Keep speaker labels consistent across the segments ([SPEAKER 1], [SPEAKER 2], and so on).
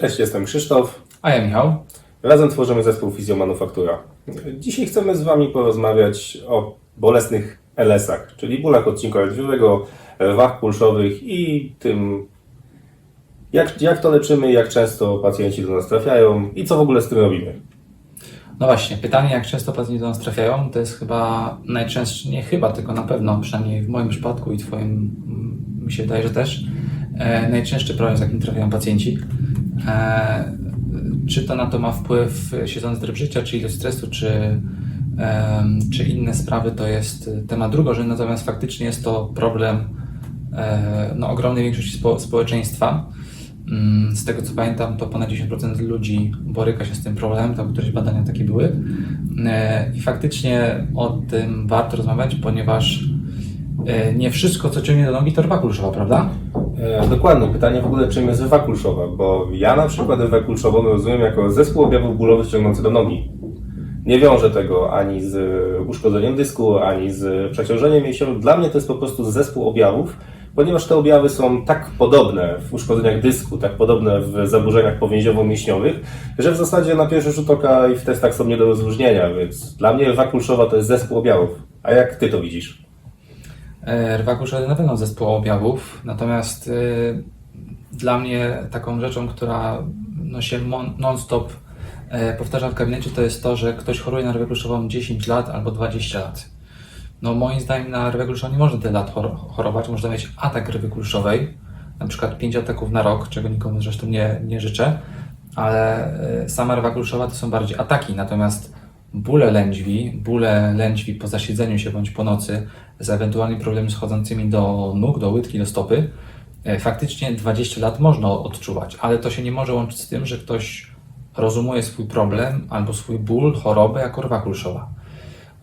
[SPEAKER 1] Cześć, jestem Krzysztof.
[SPEAKER 2] A ja Michał.
[SPEAKER 1] Razem tworzymy zespół Fizjomanufaktura. Dzisiaj chcemy z Wami porozmawiać o bolesnych LS-ach, czyli bólach odcinka lędźwiowego, wach pulszowych i tym, jak, jak to leczymy, jak często pacjenci do nas trafiają i co w ogóle z tym robimy.
[SPEAKER 2] No właśnie, pytanie, jak często pacjenci do nas trafiają, to jest chyba najczęstsze, nie chyba, tylko na pewno, przynajmniej w moim przypadku i Twoim, mi się wydaje, że też, e, najczęstszy problem, z jakim trafiają pacjenci. E, czy to na to ma wpływ siedzący tryb życia, czy ilość stresu, czy, em, czy inne sprawy, to jest temat drugorzędny, natomiast faktycznie jest to problem e, no, ogromnej większości spo, społeczeństwa. Mm, Z tego co pamiętam, to ponad 10% ludzi boryka się z tym problemem, tam któreś badania takie były. E, I faktycznie o tym warto rozmawiać, ponieważ e, nie wszystko, co ciągnie do nogi, to rwa kulszowa, prawda?
[SPEAKER 1] E, dokładnie, pytanie w ogóle czym jest wywa kulszowa, bo ja na przykład wywę kulszową rozumiem jako zespół objawów bólowych ciągnący do nogi. Nie wiążę tego ani z uszkodzeniem dysku, ani z przeciążeniem mięśniowym. Dla mnie to jest po prostu zespół objawów, ponieważ te objawy są tak podobne w uszkodzeniach dysku, tak podobne w zaburzeniach powięziowo-mięśniowych, że w zasadzie na pierwszy rzut oka i w testach są nie do rozróżnienia, więc dla mnie wywa kulszowa to jest zespół objawów. A jak Ty to widzisz?
[SPEAKER 2] E, Rwa kulszowa na zespół objawów, natomiast e, dla mnie taką rzeczą, która no, się non-stop e, powtarza w gabinecie, to jest to, że ktoś choruje na rwę kulszową 10 lat albo 20 lat. No moim zdaniem na rwę kulszową nie można tyle lat chor- chorować, można mieć atak rwy kulszowej, na przykład 5 ataków na rok, czego nikomu zresztą nie, nie życzę, ale sama rwa kulszowa to są bardziej ataki, natomiast bóle lędźwi, bóle lędźwi po zasiedzeniu się bądź po nocy z ewentualnymi problemami schodzącymi do nóg, do łydki, do stopy, e, faktycznie 20 lat można odczuwać, ale to się nie może łączyć z tym, że ktoś rozumuje swój problem albo swój ból, chorobę jako rwa kulszowa.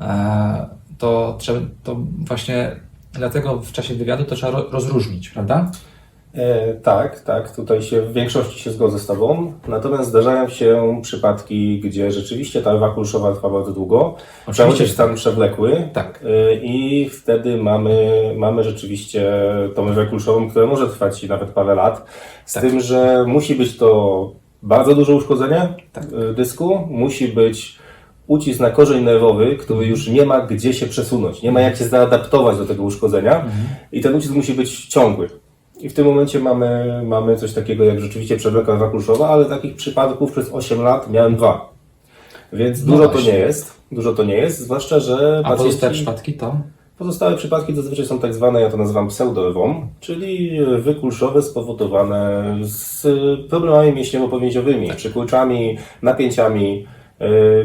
[SPEAKER 2] E, To, to właśnie dlatego w czasie wywiadu to trzeba ro- rozróżnić, prawda?
[SPEAKER 1] E, tak, tak, tutaj się w większości się zgodzę z Tobą. Natomiast zdarzają się przypadki, gdzie rzeczywiście ta rwa kulszowa trwa bardzo długo, przechodzi w stan przewlekły
[SPEAKER 2] Tak.
[SPEAKER 1] e, i wtedy mamy, mamy rzeczywiście tą rwę kulszową, która może trwać nawet parę lat, z
[SPEAKER 2] Tak.
[SPEAKER 1] tym, że musi być to bardzo duże uszkodzenie
[SPEAKER 2] Tak.
[SPEAKER 1] e, dysku, musi być ucisk na korzeń nerwowy, który już nie ma gdzie się przesunąć, nie ma jak się zaadaptować do tego uszkodzenia i ten ucisk musi być ciągły. I w tym momencie mamy, mamy coś takiego jak rzeczywiście przewlekła rwa kulszowa, ale takich przypadków przez 8 lat miałem dwa. Więc
[SPEAKER 2] No
[SPEAKER 1] dużo to nie jest. Dużo to nie jest, zwłaszcza, że
[SPEAKER 2] A pozostałe przypadki to?
[SPEAKER 1] Pozostałe przypadki zazwyczaj są tak zwane, ja to nazywam pseudorwą, czyli wykulszowe spowodowane z problemami mięśniowo-powięziowymi, przykurczami, napięciami,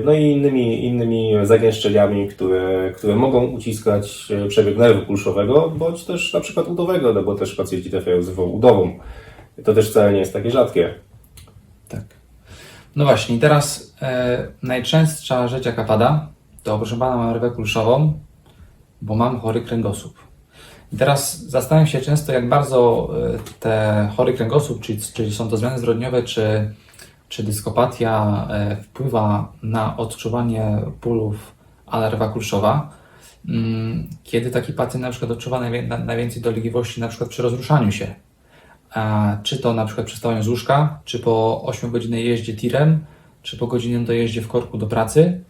[SPEAKER 1] no i innymi, innymi zagęszczeniami, które, które mogą uciskać yy, przebieg nerwu kulszowego, bądź też na przykład udowego, no bo też pacjenci trafiają z udową. To też wcale nie jest takie rzadkie.
[SPEAKER 2] Tak. No właśnie, teraz e, najczęstsza rzecz, jaka pada, to proszę pana, mam rwę kulszową, bo mam chory kręgosłup. I teraz zastanawiam się często, jak bardzo e, te chory kręgosłup, czyli, czyli są to zmiany zrodniowe, czy, czy dyskopatia e, wpływa na odczuwanie bólów ale rwa kulszowa. Mm, Kiedy taki pacjent na przykład odczuwa najwię- na- najwięcej dolegliwości na przykład przy rozruszaniu się, czy to na przykład przy stałym z łóżka, czy po 8 godzinnej jeździe tirem, czy po godzinnym dojeździe w korku do pracy,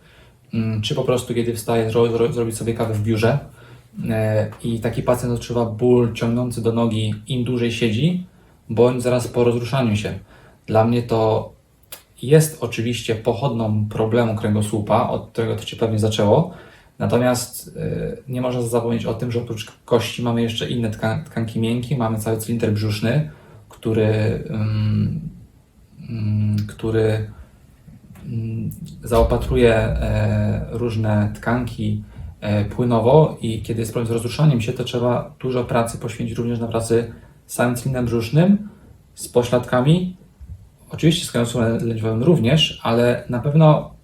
[SPEAKER 2] mm, czy po prostu kiedy wstaje zro, zro, zrobić sobie kawę w biurze e, i taki pacjent odczuwa ból ciągnący do nogi im dłużej siedzi, bądź zaraz po rozruszaniu się. Dla mnie to jest oczywiście pochodną problemu kręgosłupa, od którego to się pewnie zaczęło, natomiast e, nie można zapomnieć o tym, że oprócz kości mamy jeszcze inne tkan tkanki miękkie, mamy cały cylinder brzuszny, który, ym, ym, który ym, zaopatruje e, różne tkanki e, płynowo i kiedy jest problem z rozruszaniem się, to trzeba dużo pracy poświęcić również na pracy z samym cylindrem brzusznym, z pośladkami, oczywiście z kręgosłupem lędźwiowym również, ale na pewno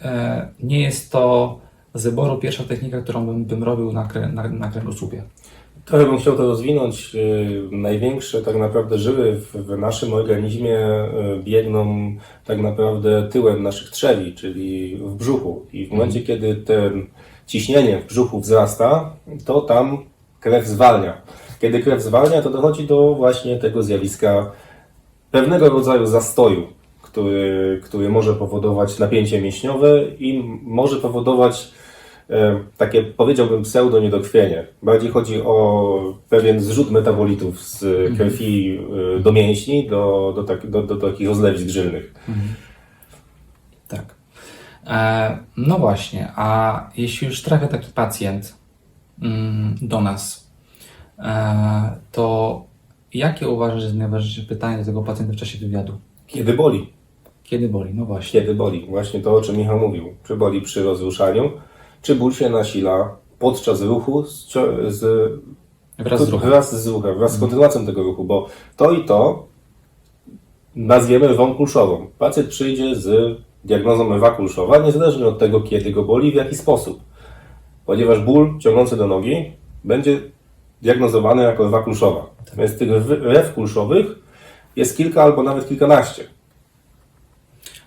[SPEAKER 2] e, nie jest to z wyboru pierwsza technika, którą bym, bym robił na, krę, na, na kręgosłupie.
[SPEAKER 1] Trochę bym chciał to rozwinąć. Yy, Największe tak naprawdę żyły w, naszym organizmie yy, biegną tak naprawdę tyłem naszych trzewi, czyli w brzuchu. I w momencie, kiedy ten ciśnienie w brzuchu wzrasta, to tam krew zwalnia. Kiedy krew zwalnia, to dochodzi do właśnie tego zjawiska pewnego rodzaju zastoju, który, który może powodować napięcie mięśniowe i może powodować e, takie, powiedziałbym, pseudo-niedokrwienie. Bardziej chodzi o pewien zrzut metabolitów z krwi e, do mięśni, do, do, tak, do, do, takich rozlewisk grzylnych.
[SPEAKER 2] Tak. E, no właśnie, a jeśli już trafia taki pacjent mm, do nas, e, to jakie uważasz, że jest najważniejsze pytanie do tego pacjenta w czasie wywiadu?
[SPEAKER 1] Kiedy boli?
[SPEAKER 2] Kiedy boli? No właśnie.
[SPEAKER 1] Kiedy boli? Właśnie to, o czym Michał mówił. Czy boli przy rozruszaniu, czy ból się nasila podczas ruchu z, z
[SPEAKER 2] Wraz z ruchem.
[SPEAKER 1] Wraz z ruchem, wraz z kontynuacją tego ruchu, bo to i to nazwiemy ewą kulszową. Pacjent przyjdzie z diagnozą ewa kulszowa, niezależnie od tego, kiedy go boli, w jaki sposób. Ponieważ ból ciągnący do nogi będzie diagnozowany jako ewa kulszowa. Więc tych rew kulszowych jest kilka albo nawet kilkanaście.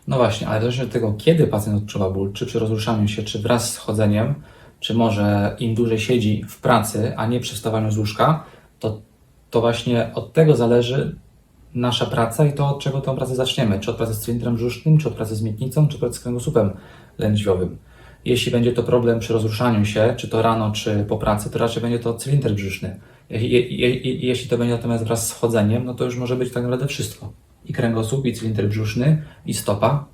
[SPEAKER 2] No właśnie, ale zależy od tego, kiedy pacjent odczuwa ból, czy przy rozruszaniu się, czy wraz z chodzeniem, czy może im dłużej siedzi w pracy, a nie przy wstawaniu z łóżka, to, to właśnie od tego zależy nasza praca i to, od czego tę pracę zaczniemy. Czy od pracy z cylindrem brzusznym, czy od pracy z miednicą, czy od pracy z kręgosłupem lędźwiowym. Jeśli będzie to problem przy rozruszaniu się, czy to rano, czy po pracy, to raczej będzie to cylinder brzuszny. Je, je, je, jeśli to będzie natomiast wraz z chodzeniem, no to już może być tak naprawdę wszystko. I kręgosłup, i cylinder brzuszny, i stopa.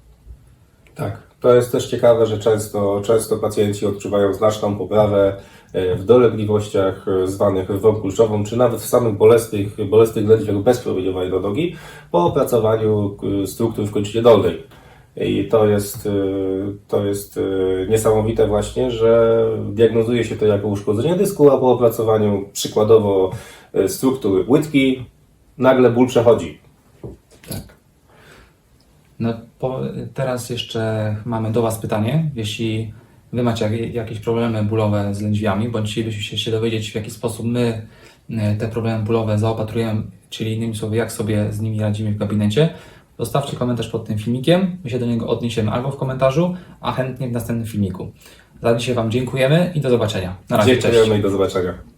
[SPEAKER 1] Tak. To jest też ciekawe, że często, często pacjenci odczuwają znaczną poprawę e, w dolegliwościach e, zwanych rwą kulszową, czy nawet w samych bolesnych, bolesnych lędźwiach bez do nogi po opracowaniu e, struktur w kończynie dolnej. I to jest, e, to jest e, niesamowite właśnie, że diagnozuje się to jako uszkodzenie dysku, a po opracowaniu przykładowo e, struktur łydki nagle ból przechodzi.
[SPEAKER 2] Tak. No, po, teraz jeszcze mamy do Was pytanie. Jeśli Wy macie jak- jakieś problemy bólowe z lędźwiami, bądź chcielibyście się dowiedzieć, w jaki sposób my te problemy bólowe zaopatrujemy, czyli innymi słowy, jak sobie z nimi radzimy w gabinecie, zostawcie komentarz pod tym filmikiem. My się do niego odniesiemy albo w komentarzu, a chętnie w następnym filmiku. Za dzisiaj Wam dziękujemy i do zobaczenia. Na razie, cześć.
[SPEAKER 1] Dziękujemy i do zobaczenia.